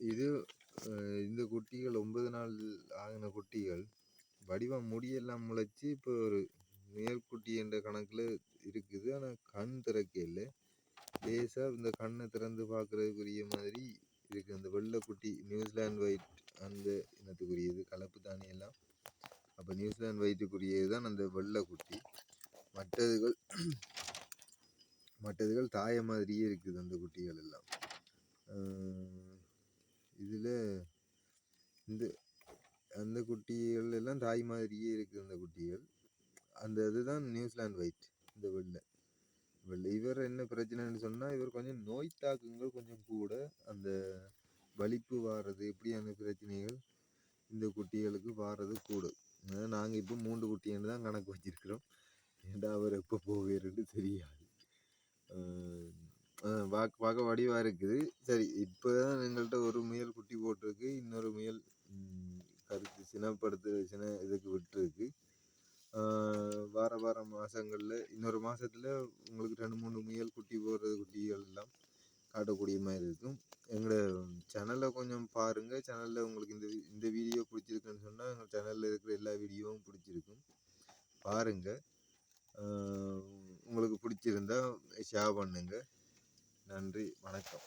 இது இந்த குட்டிகள் ஒன்பது நாள் ஆகின குட்டிகள் வடிவம் முடியெல்லாம் முளைச்சி இப்போ ஒரு மேல்குட்டி என்ற கணக்கில் இருக்குது. ஆனால் கண் திறக்க இல்லை. லேசாக இந்த கண்ணை திறந்து பார்க்குறதுக்குரிய மாதிரி இருக்குது அந்த வெள்ளைக்குட்டி நியூசிலாந்து ஒயிட் அந்த இனத்துக்குரியது கலப்பு தானி எல்லாம் அப்போ நியூசிலாந்து ஒயிட்டுக்குரியது தான் அந்த வெள்ளைக்குட்டி மற்றதுகள் மற்றதுகள் தாய மாதிரியே இருக்குது அந்த குட்டிகள் எல்லாம். இதில் இந்த அந்த குட்டிகள் எல்லாம் தாய் மாதிரியே இருக்குது அந்த குட்டிகள். அந்த இதுதான் நியூசிலாந்து ஒயிட் இந்த வெள்ளை வெள்ளை இவர் என்ன பிரச்சனைன்னு சொன்னால் இவர் கொஞ்சம் நோய் தாக்கங்கள் கொஞ்சம் கூட அந்த வலிப்பு வாரது இப்படியான பிரச்சனைகள் இந்த குட்டிகளுக்கு வாரது கூட. நாங்கள் இப்போ மூன்று குட்டின்னு தான் கணக்கு வச்சிருக்கிறோம். ஏன்டா அவர் எப்போ போவேருன்னு தெரியாது. வாக்கு பார்க்க பார்க்க வடிவாக இருக்குது. சரி இப்போ தான் எங்கள்கிட்ட ஒரு முயல் குட்டி சமையல் கருத்து சினப்படுத்து சின இதுக்கு விட்டுருக்கு. வார வார மாதங்களில் இன்னொரு மாதத்தில் உங்களுக்கு ரெண்டு மூணு முயல் குட்டி போடுறது குட்டிகள் எல்லாம் காட்டக்கூடிய மாதிரி இருக்கும். எங்களோட சேனலை கொஞ்சம் பாருங்கள் சேனலில் உங்களுக்கு இந்த இந்த வீடியோ பிடிச்சிருக்குன்னு சொன்னால் எங்கள் சேனலில் இருக்கிற எல்லா வீடியோவும் பிடிச்சிருக்கும். பாருங்கள் உங்களுக்கு பிடிச்சிருந்தா ஷேர் பண்ணுங்கள் நன்றி. வணக்கம்.